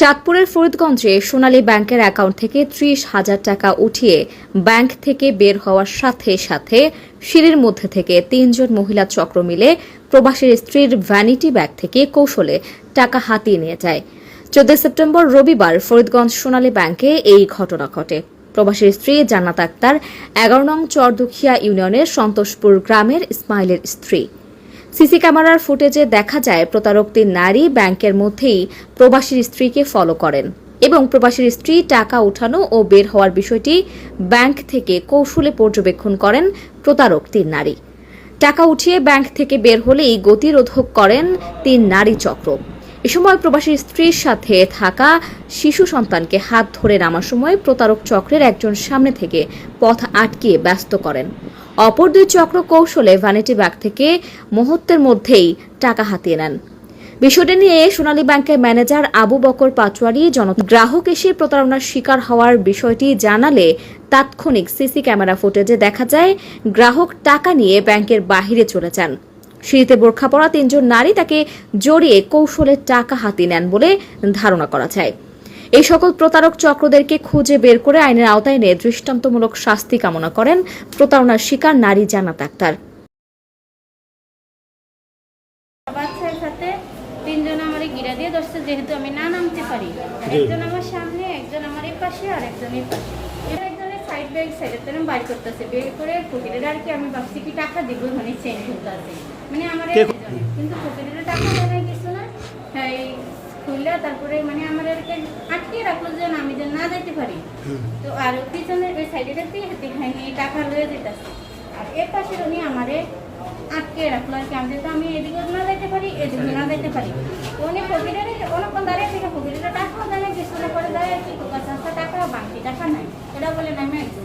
চাঁদপুরের ফরিদগঞ্জে সোনালী ব্যাংকের অ্যাকাউন্ট থেকে ত্রিশ হাজার টাকা উঠিয়ে ব্যাংক থেকে বের হওয়ার সাথে সাথে সিঁড়ির মধ্যে থেকে তিনজন মহিলা চক্র মিলে প্রবাসীর স্ত্রীর ভ্যানিটি ব্যাগ থেকে কৌশলে টাকা হাতিয়ে নিয়ে যায়। চোদ্দ সেপ্টেম্বর রবিবার ফরিদগঞ্জ সোনালী ব্যাংকে এই ঘটনা ঘটে। প্রবাসীর স্ত্রী জান্নাত আক্তার, এগারো নং চরদুখিয়া ইউনিয়নের সন্তোষপুর গ্রামের ইসমাইলের স্ত্রী। সিসি ক্যামেরার ফুটেজে দেখা যায় প্রতারক তিন নারী ব্যাংকের মধ্যেই প্রবাসীর স্ত্রীকে ফলো করেন এবং প্রবাসীর স্ত্রী টাকা উঠানো ও বের হওয়ার বিষয়টি ব্যাংক থেকে কৌশলে পর্যবেক্ষণ করেন প্রতারক তিন নারী। টাকা উঠিয়ে ব্যাংক থেকে বের হলেই গতিরোধক করেন তিন নারী চক্র। এ সময় প্রবাসীর স্ত্রীর সাথে থাকা শিশু সন্তানকে হাত ধরে নামার সময় প্রতারক চক্রের একজন সামনে থেকে পথ আটকিয়ে ব্যস্ত করেন। অপর দুই চক্র কৌশলে ভ্যানিটি ব্যাগ থেকে মুহূর্তের মধ্যেই টাকা হাতিয়ে নেন। বিষয়টি নিয়ে সোনালী ব্যাংকের ম্যানেজার আবু বকর পাচওয়ারি জন গ্রাহক এসে প্রতারণার শিকার হওয়ার বিষয়টি জানালে তাৎক্ষণিক সিসি ক্যামেরা ফুটেজে দেখা যায়, গ্রাহক টাকা নিয়ে ব্যাংকের বাহিরে চলে যান। সিঁড়িতে বোরখা পরা তিনজন নারী তাকে জড়িয়ে কৌশলে টাকা হাতিয়ে নেন বলে ধারণা করা যায়। এই সকল প্রতারক চক্রদেরকে খুঁজে বের করে আইনের আওতায় এনে দৃষ্টান্তমূলক শাস্তি কামনা করেন প্রতারণার শিকার নারী জানাত আক্তার। বাচ্চার সাথে তিনজন আমার গিরা দিয়ে ধরছে যেহেতু আমি না নামতে পারি। একজন আমার সামনে একজন আমার এই পাশে আর একজন এই পাশে। একজনের সাইড ব্যাগ সাইডের থেকে বাইর করতেছে। বের করে পকেটের আর কি আমি ভাবছি কি টাকা দিব মানে চেন মানে আমার কিন্তু টাকা দেয় তারপরে মানে আমার আটকে রাখল যে আমি যেন না যেতে পারি। তো আর পিছনে ওই সাইডে রাখতে হাতে খাইনি টাকা লয়ে যেতেছে। আর এর পাশে উনি আমারে আটকে রাখল আর কি আমি যেহেতু আমি এদিকে না যেতে পারি এদিকে না যেতে পারি। উনি পকেটে রেখে অনেকক্ষণ দাঁড়িয়ে থেকে পকেটে টাকাও দেয় না কিছু করে দাঁড়িয়ে কি টাকা বাকি টাকা নাই। এটা বলে না আমি একদম